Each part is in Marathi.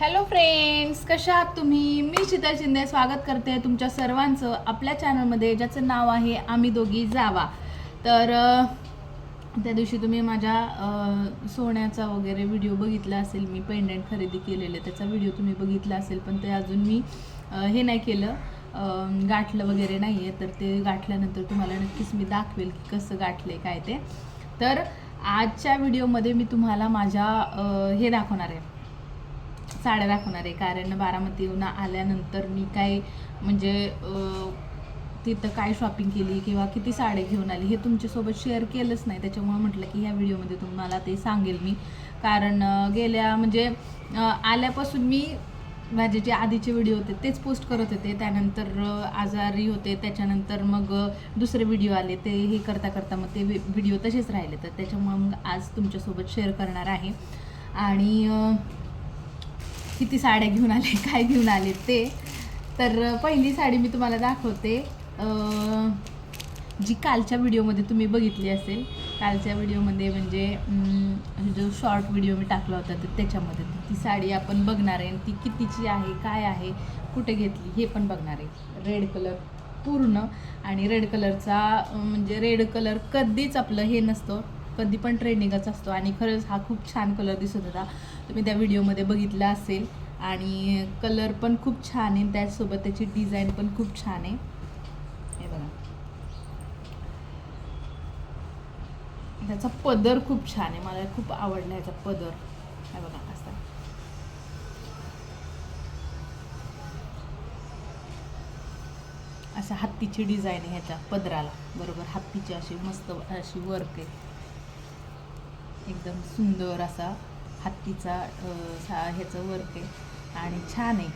हॅलो फ्रेंड्स कशा आहात तुम्ही? मी शीतल शिंदे. स्वागत करते तुमच्या सर्वांचं आपल्या चॅनलमध्ये ज्याचं नाव आहे आम्ही दोघी जावा. तर त्या दिवशी तुम्ही माझ्या सोन्याचा वगैरे व्हिडिओ बघितला असेल मी पेंडंट खरेदी केलेले त्याचा व्हिडिओ तुम्ही बघितला असेल पण ते अजून मी हे नाही केलं. गाठलं वगैरे नाही आहे तर ते गाठल्यानंतर तुम्हाला नक्कीच मी दाखवेल की कसं गाठलं काय ते. तर आजच्या व्हिडिओमध्ये मी तुम्हाला माझ्या हे दाखवणार आहे. साड्या दाखवणार आहे. कारण बारामतीहून आल्यानंतर मी काय म्हणजे तिथं काय शॉपिंग केली किंवा किती साड्या घेऊन आली हे तुमच्यासोबत शेअर केलंच नाही. त्याच्यामुळे म्हटलं की ह्या व्हिडिओमध्ये तुम्हाला ते सांगेल मी. कारण गेल्या म्हणजे आल्यापासून मी माझे जे आधीचे व्हिडिओ होते तेच पोस्ट करत होते. त्यानंतर आजारी होते. त्याच्यानंतर मग दुसरे व्हिडिओ आले. ते हे करता करता मग ते व्हिडिओ तसेच राहिले. तर त्याच्यामुळे मग आज तुमच्यासोबत शेअर करणार आहे. आणि किती साड्या घेऊन आले काय घेऊन आले ते. तर पहिली साडी मी तुम्हाला दाखवते. जी कालच्या व्हिडिओमध्ये तुम्ही बघितली असेल कालच्या व्हिडिओमध्ये म्हणजे जो शॉर्ट व्हिडिओ मी टाकला होता तर त्याच्यामध्ये ती साडी आपण बघणार आहे. आणि ती कितीची आहे काय आहे कुठे घेतली हे पण बघणार आहे. रेड कलर पूर्ण. आणि रेड कलरचा म्हणजे रेड कलर कधीच आपलं हे नसतं. कधी पण ट्रेंडिंगच असतो. आणि खरंच हा खूप छान कलर दिसत होता. तुम्ही त्या व्हिडिओमध्ये बघितला असेल. आणि कलर पण खूप छान आहे. त्याचसोबत त्याची डिझाईन पण खूप छान आहे. हे बघा. त्याचा पदर खूप छान आहे. मला खूप आवडला याचा पदर. हे बघा असा. असा हत्तीची डिझाईन आहे ह्याच्या पदराला. बरोबर हत्तीची अशी मस्त अशी वर्क आहे. एकदम सुंदर असा हत्तीचा सा- ह्याचं वर्क आहे. आणि छान आहे.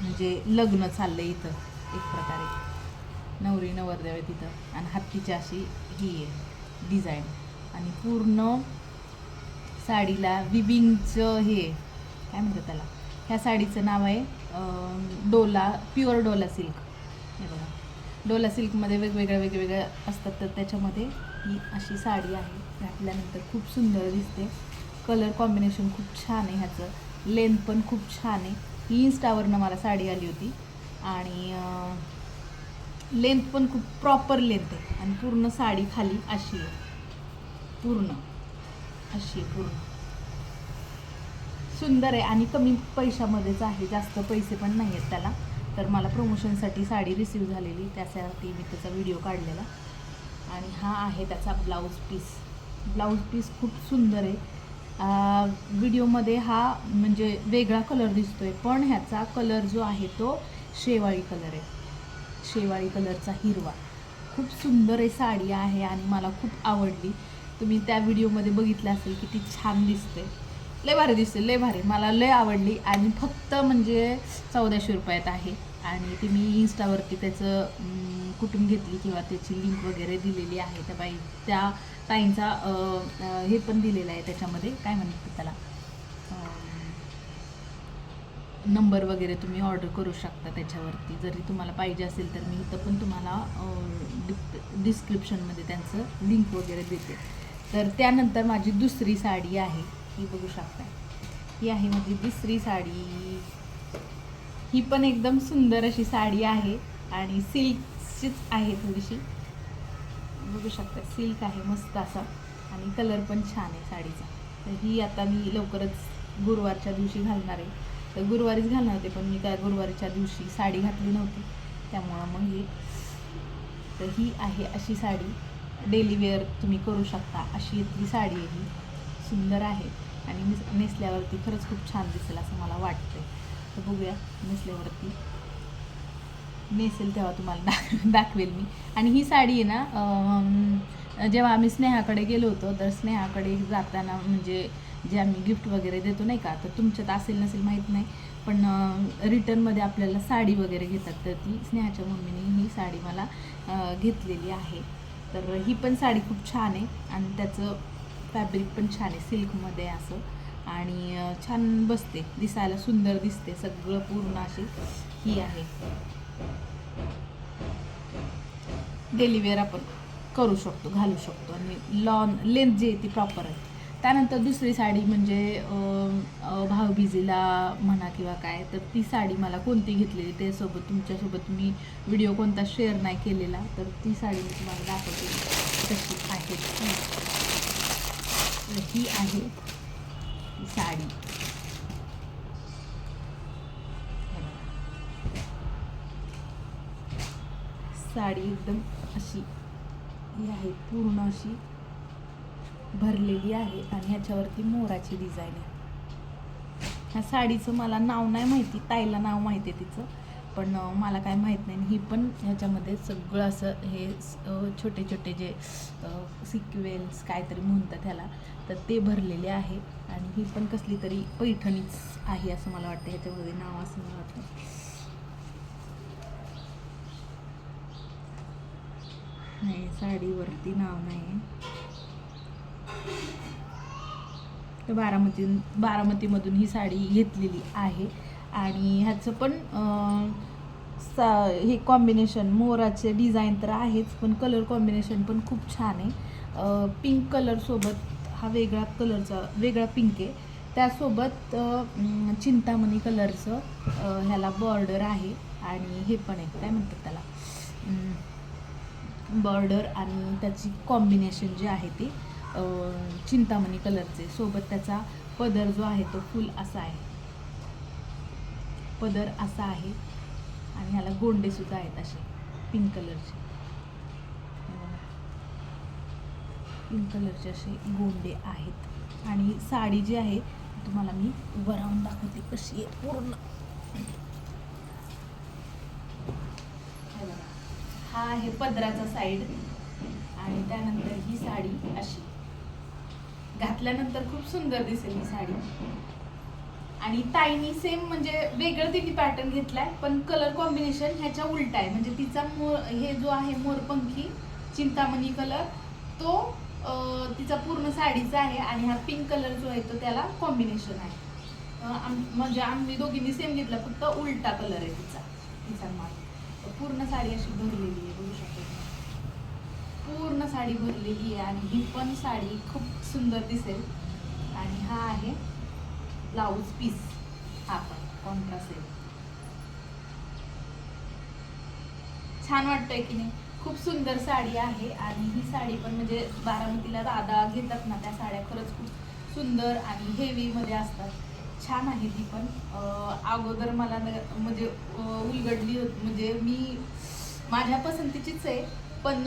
म्हणजे लग्न चाललं आहे इथं एक प्रकारे. नवरी नवरदेव आहे तिथं. आणि हत्तीची अशी ही आहे डिझाईन आणि पूर्ण साडीला विबिंगचं हे काय म्हणतात त्याला? ह्या साडीचं नाव आहे डोला प्युअर डोला सिल्क हे बघा. डोला सिल्कमध्ये वेगवेगळ्या वेगवेगळ्या असतात. तर त्याच्यामध्ये ही अशी साडी आहे. घातल्यानंतर खूप सुंदर दिसते. कलर कॉम्बिनेशन खूप छान आहे ह्याचं. लेंथ पण खूप छान आहे. ही इन्स्टावरनं मला साडी आली होती. आणि लेंथ पण खूप प्रॉपर लेंथ आहे. आणि पूर्ण साडी खाली अशी आहे. पूर्ण. अशी आहे पूर्ण. सुंदर आहे आणि कमी पैशामध्येच आहे. जास्त पैसे पण नाही आहेत त्याला. तर मला प्रमोशनसाठी साडी रिसीव झालेली. त्यासाठी मी त्याचा व्हिडिओ काढलेला. आणि हा आहे त्याचा ब्लाऊज पीस ब्लाऊज पीस खूप सुंदर आहे. व्हिडिओमध्ये हा म्हणजे वेगळा कलर दिसतोय पण ह्याचा कलर जो आहे तो शेवाळी कलर आहे. शेवाळी कलरचा हिरवा. खूप सुंदर आहे साडी आहे आणि मला खूप आवडली. तुम्ही त्या व्हिडिओमध्ये बघितलं असेल की ती छान दिसते. लय भारी दिसते लय भारी. मला लय आवडली आणि फक्त म्हणजे चौदाशे रुपयात आहे. आणि ती मी इन्स्टावरती त्याचं कुठून घेतली किंवा त्याची लिंक वगैरे दिलेली आहे. त्या बाई त्या ताईंचा हे पण दिलेलं आहे त्याच्यामध्ये. काय म्हणतात त्याला? नंबर वगैरे तुम्ही ऑर्डर करू शकता त्याच्यावरती. जरी तुम्हाला पाहिजे असेल तर मी इथं पण तुम्हाला डिप डिस्क्रिप्शनमध्ये त्यांचं लिंक वगैरे देते. तर त्यानंतर माझी दुसरी साडी आहे. ही बघू शकता ही आहे माझी दुसरी साडी. ही पण एकदम सुंदर अशी साडी आहे आणि सिल्कचीच आहे थोडीशी. बघू शकता सिल्क आहे मस्त असा आणि कलर पण छान आहे साडीचा. तर ही आता मी लवकरच गुरुवारच्या दिवशी घालणार आहे. तर गुरुवारीच घालणार होते पण मी काय गुरुवारीच्या दिवशी साडी घातली नव्हती. त्यामुळं मग ही. तर ही आहे अशी साडी. डेली वेअर तुम्ही करू शकता. अशी ती साडी आहे ही. सुंदर आहे आणि नेसल्यावरती खरंच खूप छान दिसेल असं मला वाटतंय. तर बघूया नेसल्यावरती. नेसेल तेव्हा तुम्हाला दाख दाखवेल मी. आणि ही साडी आहे ना जेव्हा आम्ही स्नेहाकडे गेलो होतो तर स्नेहाकडे जाताना म्हणजे जे आम्ही गिफ्ट वगैरे देतो नाही का तर तुमच्यात असेल नसेल माहीत नाही पण रिटर्नमध्ये आपल्याला साडी वगैरे घेतात. तर ती स्नेहाच्या मम्मीने ही साडी मला घेतलेली आहे. तर ही पण साडी खूप छान आहे आणि त्याचं फॅब्रिक पण छान आहे सिल्कमध्ये असं. आणि छान बसते दिसायला सुंदर दिसते सगळं पूर्ण अशी ही आहे. डेलीवेअर आपण करू शकतो घालू शकतो आणि लॉन लेंथ जी आहे ती प्रॉपर आहे. त्यानंतर दुसरी साडी म्हणजे अं, म्हणा किंवा काय तर ती साडी मला कोणती घेतलेली त्यासोबत तुमच्यासोबत मी व्हिडिओ कोणता शेअर नाही केलेला तर ती साडी मी तुम्हाला दाखवते. तशी आहे. तर ही आहे. साडी. साडी एकदम अशी ही आहे पूर्ण अशी भरलेली आहे आणि ह्याच्यावरती मोराची डिझाईन आहे. ह्या साडीचं मला नाव नाही माहिती ताईला नाव माहिती आहे तिचं. पण मला काय माहीत नाही. ही पण ह्याच्यामध्ये सगळं असं हे छोटे छोटे जे सिक्वेल्स काहीतरी म्हणतात ह्याला तर ते भरलेले आहे. आणि ही पण कसली तरी पैठणीच आहे असं मला वाटतं. ह्याच्यामध्ये नाव असं मला वाटतं. नाही साडीवरती नाव नाही. तर बारामती बारामतीमधून ही साडी घेतलेली आहे. आणि ह्याचं पण सा हे कॉम्बिनेशन मोराचे डिझाईन तर आहेच पण कलर कॉम्बिनेशन पण खूप छान आहे. पिंक कलरसोबत हा वेगळा कलरचा वेगळा पिंक आहे. त्यासोबत चिंतामणी कलरचं ह्याला बॉर्डर आहे आणि हे पण आहे काय म्हणतात त्याला? बॉर्डर आणि त्याची कॉम्बिनेशन जे आहे ते चिंतामणी कलरचे सोबत त्याचा पदर जो आहे तो फुल असा आहे. पदर असा आहे. आणि ह्याला गोंडे सुद्धा आहेत असे पिंक कलरचे पिंक कलरचे असे गोंडे आहेत. आणि साडी जी आहे तुम्हाला मी उभं राहून दाखवते कशी आहे पूर्ण. हा आहे पदराचा साईड आणि त्यानंतर ही साडी अशी. घातल्यानंतर खूप सुंदर दिसेल ही साडी. आणि ताईनी सेम म्हणजे वेगळं तिने पॅटर्न घेतलाय पण कलर कॉम्बिनेशन ह्याच्या उलटा आहे. म्हणजे तिचा मोर हे जो आहे मोरपंखी चिंतामणी कलर तो तिचा पूर्ण साडीचा आहे आणि हा पिंक कलर जो आहे तो त्याला कॉम्बिनेशन आहे. आम- म्हणजे आम्ही दोघींनी सेम घेतला फक्त उलटा कलर आहे तिचा तिचा माल. पूर्ण साडी अशी भरलेली आहे बघू शकतो पूर्ण साडी भरलेली आहे आणि ही पण साडी खूप सुंदर दिसेल. आणि हा आहे ब्लाऊज पीस हा पण कॉन्ट्रास्ट छान वाटतंय की नाही. खूप सुंदर साडी आहे आणि ही साडी पण म्हणजे बारामतीला दादा घेतात ना त्या साड्या खरंच खूप सुंदर आणि हेवी मध्ये असतात. छान आहे ती पण. अगोदर मला म्हणजे उलगडली होती म्हणजे मी माझ्या पसंतीचीच आहे. पण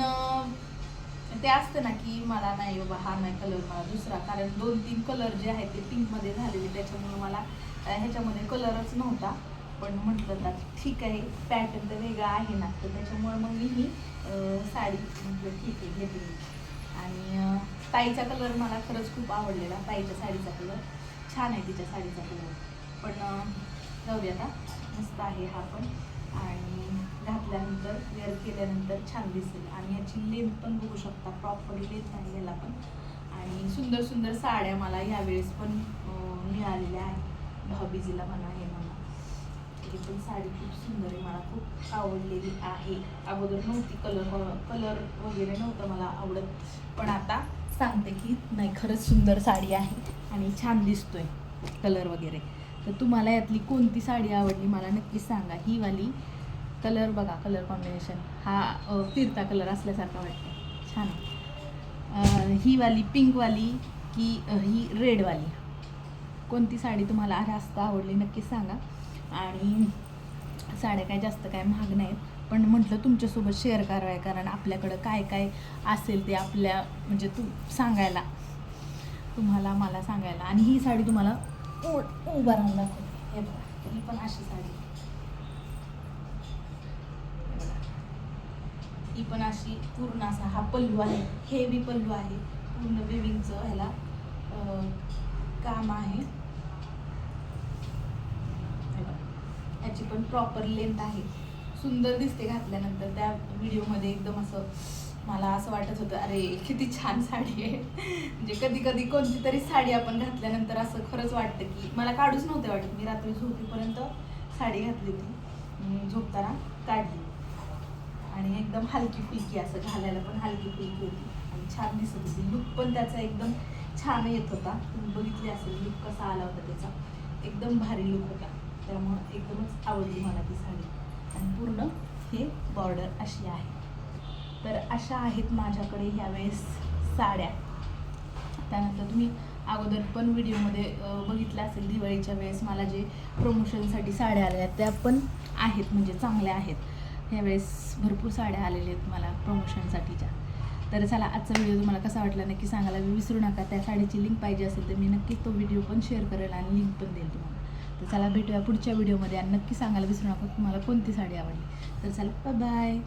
ते असतं ना की मला नाही बाबा हा नाही कलर मला दुसरा. कारण दोन तीन कलर जे आहेत ते पिंकमध्ये झालेले त्याच्यामुळे मला ह्याच्यामध्ये कलरच नव्हता. पण म्हटलं तर ठीक आहे पॅटर्न तर वेगळा आहे ना. तर त्याच्यामुळे मग मी ही साडी म्हटलं ठीक आहे घेते आणि ताईचा कलर मला खरंच खूप आवडलेला. ताईच्या साडीचा कलर छान आहे तिच्या साडीचा कलर पण जाऊ दे आता. मस्त आहे हा पण. आणि घातल्यानंतर वेअर केल्यानंतर छान दिसेल. आणि याची लेंथ पण बघू शकता. प्रॉपरली लेंथ आहे याला पण. आणि सुंदर सुंदर साड्या मला यावेळेस पण मिळालेल्या आहेत. भाऊबीजीला म्हणा हे म्हणा. ही पण साडी खूप सुंदर आहे. मला खूप आवडलेली आहे. अगोदर नव्हती कलर कलर वगैरे नव्हतं मला आवडत. पण आता सांगते की नाही खरंच सुंदर साडी आहे आणि छान दिसतोय कलर वगैरे. तर तुम्हाला यातली कोणती साडी आवडली मला नक्की सांगा. ही वाली कलर बघा कलर कॉम्बिनेशन. हा फिरता कलर असल्यासारखा वाटतं छान आहे. अ, ही वाली पिंकवाली की ही रेडवाली कोणती साडी तुम्हाला जास्त आवडली नक्की सांगा. आणि साड्या काय जास्त काय महाग नाहीत. पण म्हटलं तुमच्यासोबत शेअर करावं कारण आपल्याकडं काय काय असेल ते आपल्या म्हणजे तू सांगायला. तुम्हाला मला सांगायला. आणि ही साडी तुम्हाला उभा राहून दाखवते हे बघा ही पण अशी साडी. ही पण अशी पूर्ण असा हा पल्लू आहे हेवी पल्लू आहे. पूर्ण वेविंगचं ह्याला काम आहे. याची ह्याची पण प्रॉपर लेंथ आहे. सुंदर दिसते घातल्यानंतर त्या व्हिडिओमध्ये एकदम असं मला होतं. अरे किती छान साडी आहे. म्हणजे कधी कधी कोणती तरी साडी आपण घातल्यानंतर असं खरंच वाटतं की मला काढूच नव्हते वाटत. मी रात्री झोपेपर्यंत साडी घातली होती. झोपताना काढली. आणि एकदम हलकी फुलकी असं घालायला पण हलकी फुलकी होती. आणि छान दिसत होती. लुक पण त्याचा एकदम छान येत होता. तुम्ही बघितली असेल लुक कसा आला होता त्याचा. एकदम एकदम भारी लुक होता. त्यामुळं एकदमच आवडली मला ती साडी. आणि पूर्ण हे बॉर्डर अशी आहे. तर अशा आहेत माझ्याकडे ह्यावेळेस साड्या. त्यानंतर तुम्ही अगोदर पण व्हिडिओमध्ये बघितलं असेल दिवाळीच्या वेळेस मला जे प्रमोशनसाठी साड्या आल्या आहेत त्या पण आहेत म्हणजे चांगल्या आहेत. ह्यावेळेस भरपूर साड्या आलेल्या आहेत मला प्रमोशनसाठीच्या तर चला आजचा व्हिडिओ तुम्हाला कसा वाटला नक्की सांगायला विसरू नका. त्या साडीची लिंक पाहिजे असेल तर मी नक्कीच तो व्हिडिओ पण शेअर करेल आणि लिंक पण देईल तुम्हाला. तर चला भेटूया पुढच्या व्हिडिओमध्ये आणि नक्की सांगायला विसरू नका तुम्हाला कोणती साडी आवडली. तर चला बाय